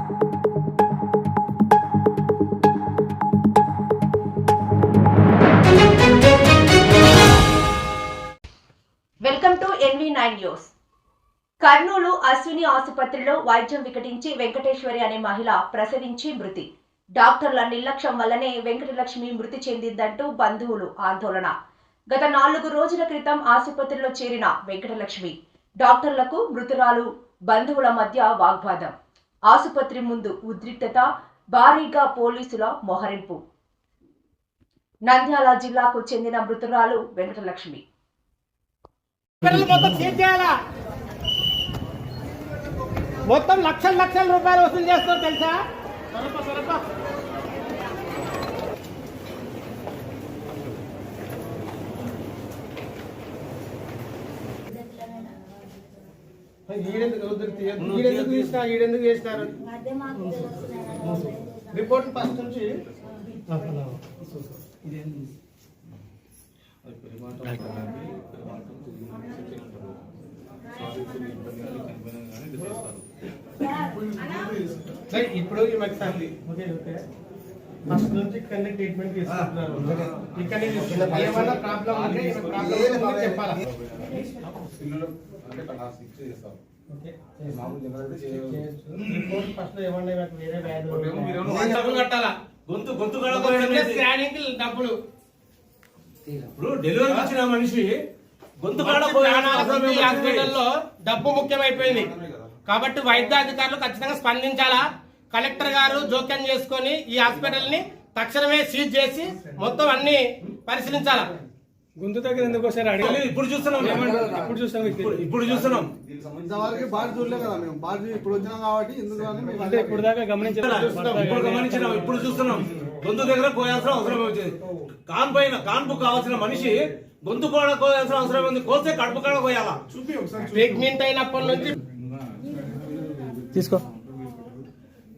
Welcome to NV nine news. Kurnool Ashwini ఆసుపత్రిలో వైద్యం వికటించి వెంకటేశ్వరి అనే మహిళ ప్రసవించి మృతి. డాక్టర్ల నిర్లక్ష్యం వల్లనే వెంకటలక్ష్మి మృతి చెందిందంటూ బంధువులు ఆందోళన. గత నాలుగు రోజుల క్రితం ఆసుపత్రిలో చేరిన వెంకటలక్ష్మి డాక్టర్లకు మృతురాలు బంధువుల మధ్య వాగ్వాదం. ఆసుపత్రి ముందు ఉద్రిక్తత భారీగా పోలీసుల మొహరింపు. నంద్యాల జిల్లాకు చెందిన మృతురాలు వెంకటలక్ష్మి. మొత్తం మొత్తం లక్షల లక్షల రూపాయలు వసూలు చేస్తారు తెలుసా? ఈడెందుకు రిపోర్ట్ ఫస్ట్ నుంచి. సరే, ఇప్పుడు సార్లు. Okay okay. ఫస్ట్ నుంచి ఇక్కడనే ట్రీట్మెంట్ తీసుకుంటున్నారు. తీసుకుంటున్నారు ఏమన్నా ప్రాబ్లం ఉంటే ప్రాబ్లం చెప్పాలా? ఇక్కడ ఫస్ట్ ఏమన్నా వేరే? డబ్బులు కట్టాలా? గొంతు గొంతు స్కానింగ్ డబ్బులు. ఇప్పుడు డెలివరీ వచ్చిన మనిషి గొంతు హాస్పిటల్లో డబ్బు ముఖ్యమైపోయింది. కాబట్టి వైద్య అధికారులు ఖచ్చితంగా స్పందించాలా? కలెక్టర్ గారు జోక్యం చేసుకొని ఈ హాస్పిటల్ని తక్షణమే సీజ్ చేసి మొత్తం అన్ని పరిశీలించాలా? గుంతు దగ్గర ఎందుకు వస్తారు అడిగి ఇప్పుడు చూస్తున్నాం. ఇప్పుడు చూస్తాం ఇప్పుడు చూస్తున్నాం. ఇంతవరకు బాడీ చూడలే కదా మేము. బాడీ ఇప్పుడు వచ్చినాం కాబట్టి అంటే ఇప్పుడు దాకా ఇప్పుడు గమనించినాం. ఇప్పుడు చూస్తున్నాం. గొంతు దగ్గర కోయాల్సిన అవసరం వచ్చింది కాన్ పైన కాన్పు కావాల్సిన మనిషి గొంతు కూడా కోయాల్సిన అవసరం ఉంది కోస్తే కడుపు కాడ కోయాలా? ప్రెగ్నెంట్ అయినప్పటి నుంచి తీసుకో.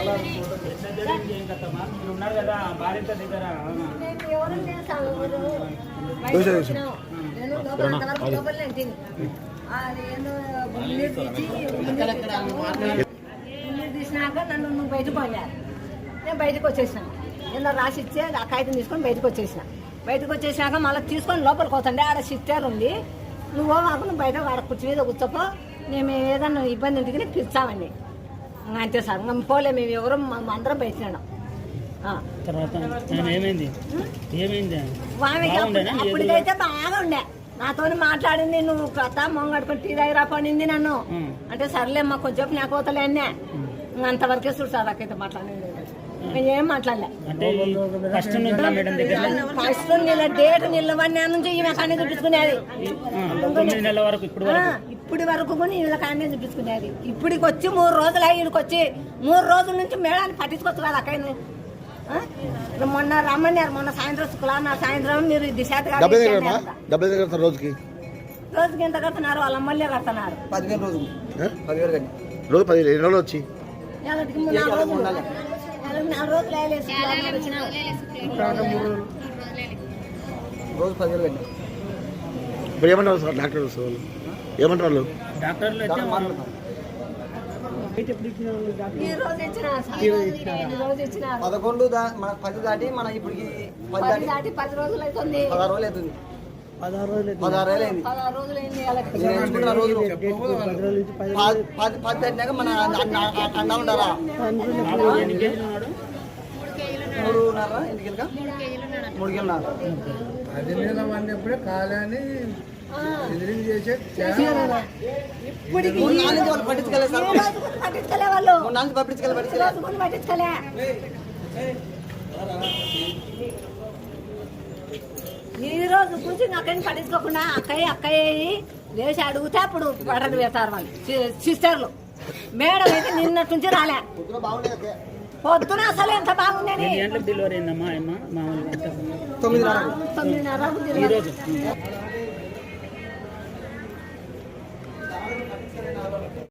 అలా ఉన్నారు కదా బాధిత దగ్గర నేను తీసినాక నన్ను నువ్వు బయటకు పోయినారు నేను బయటకు వచ్చేసినాను ఏందో రాసి ఇచ్చే ఆ కాగితం తీసుకొని బయటకు వచ్చేసిన. బయటకు వచ్చేసినాక మళ్ళీ తీసుకొని లోపలికి పోతుండే. ఆడ సిస్టర్ ఉంది. నువ్వు మాకు నువ్వు బయట ఆడ కుర్చీ మీద కూర్చోపో. మేము ఏదన్నా ఇబ్బంది ఉంటే నీకు పిలిచామండి అంతే సార్. ఇంకా పోలే మేము ఎవరు అందరం బయట? అప్పటికైతే బాగా ఉండే. నాతో మాట్లాడింది నువ్వు కథ మొంగడుకొని టీ దగ్గర పడింది నన్ను. అంటే సర్లేమ్మా కొంచెం నాకు పోతలే అన్నే. అంతవరకే చూడు సార్ నాకైతే మాట్లాడింది నేను ఏం మాట్లాడలే. అంటే ఫస్ట్ నిల డేట్ నిలవన్నీ నుంచి ఈమె కానీ చూపించుకునేది. తొమ్మిది నెలల వరకు ఇప్పుడు వరకు. కూడా వీళ్ళ కానీ చూపించుకునేది. ఇప్పటికి వచ్చి మూడు రోజులు ఈడికి వచ్చి మూడు రోజుల నుంచి మేడాన్ని పట్టించుకోవచ్చు కదా అక్కడ మొన్న రమ్మన్నారు మొన్న సాయంత్రం శుక్రవారం నా సాయంత్రం మీరు దిశ రోజుకి? రోజుకి ఎంత కడుతున్నారు? వాళ్ళ అమ్మలే కడుతున్నారు? పదివేలు రోజు పదివేలు రోజు పదివేలు ఎన్ని రోజులు వచ్చి? నెలకి మూడు నాలుగు రోజులు నెలకి నాలుగు రోజులు వేయలేదు శుక్రవారం వచ్చినారు. రోజు పదివేలు కానీ ఇప్పుడు ఏమంటారు సార్ డాక్టర్ వాళ్ళు? ఏమంటారు వాళ్ళు? డాక్టర్లు అయితే పదకొండు దా మన పది దాటి మన ఇప్పటికి పది దాటి పది రోజులు అవుతుంది. పదహారు రోజులు అవుతుంది. పదహారు రోజులు పదహారు రోజులు అయింది వాళ్ళకి. నేను ఎంచుకున్న రోజులు పది పది పది దాటినాక మన అన్న ఉండాలా? ఎన్ని కేజీలు ఉన్నాడు మూడున్నర ఇంటికి మూడు కేజీలు అది మీద అన్నప్పుడే కాలని ఇప్పటికి పట్టించుకోలే పట్టించుకోలే వాళ్ళు? పట్టించుకోలే పట్టించుకోలే. ఈ రోజు గురించి నాకేం పట్టించుకోకుండా అక్కయ్య అక్కయ్య అయ్యి లేచి అడిగితే అప్పుడు బట్టలు పెడతారు వాళ్ళు సిస్టర్లు. మేడం అయితే నిన్నటి నుంచి రాలే. పొద్దున అసలు ఎంత బాగుందని తొమ్మిదిన్నర.